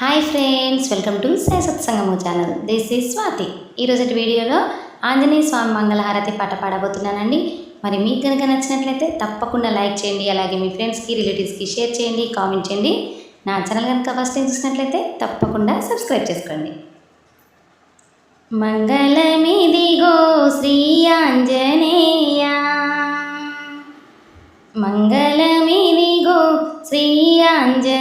Hi friends welcome to Sai Satsangamu channel. This is Swathi. ఈరోజు వీడియోలో ఆంజనేయ స్వామి మంగళహారతి పాట పాడబోతున్నానండి. మరి మీకు కనుక నచ్చినట్లయితే తప్పకుండా లైక్ చేయండి అలాగే మీ ఫ్రెండ్స్కి రిలేటివ్స్కి షేర్ చేయండి కామెంట్ చేయండి. నా ఛానల్ కనుక ఫస్ట్ టైం చూసినట్లయితే తప్పకుండా సబ్స్క్రైబ్ చేసుకోండి. మంగళమిదిగో శ్రీ ఆంజనేయ. మంగళమిదిగో శ్రీ ఆంజనేయ.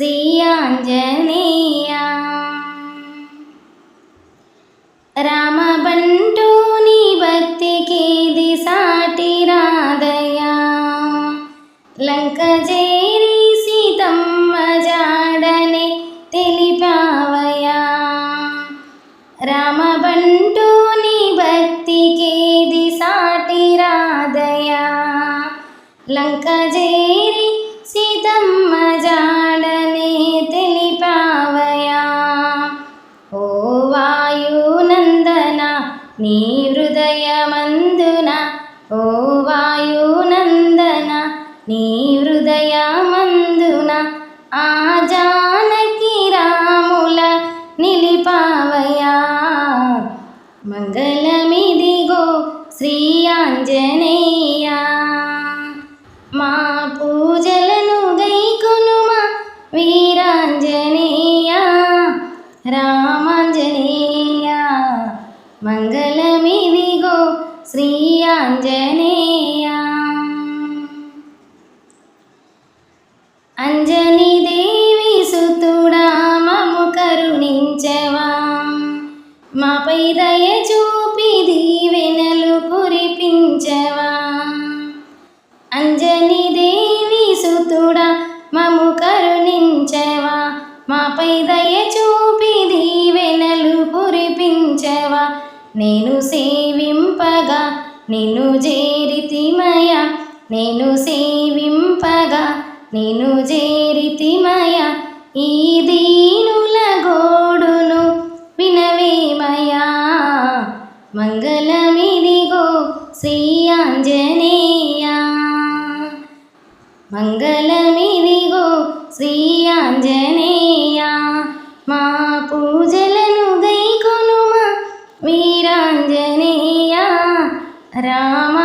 శ్రీ ఆంజనేయ రామబంటూ నీ భక్తికి సాటి రాధయా లంక చేరి సీతమ్మ జాడనే తెలిపావయా రామబంటూ నీ భక్తికి సాటి రాధయా లంక నీ హృదయమందున ఓ వాయునందన నీ హృదయమందున ఆ జానకి రాముల నిలిపావయా మంగళమిదిగో శ్రీ ఆంజనేయ మా పూజలను గైకొనుమా వీరాంజనేయ రామాంజనేయ మంగళ ఆంజనేయ. అంజని దేవి సుతుడా మము కరుణించవా. మాపై దయ చూపి దీవెనలు కురిపించవా. అంజని దేవి సుతుడా మము కరుణించవా. మాపై దయ చూపి దీవెనలు కురిపించవా. నేను సేవింప నిన్ను జేరితిమయ నేను సేవింపగా నిన్ను జేరితిమయ ఈ దీనుల గోడును వినవేమయా. మంగళమిదిగో శ్రీ ఆంజనేయ. మంగళ രാമ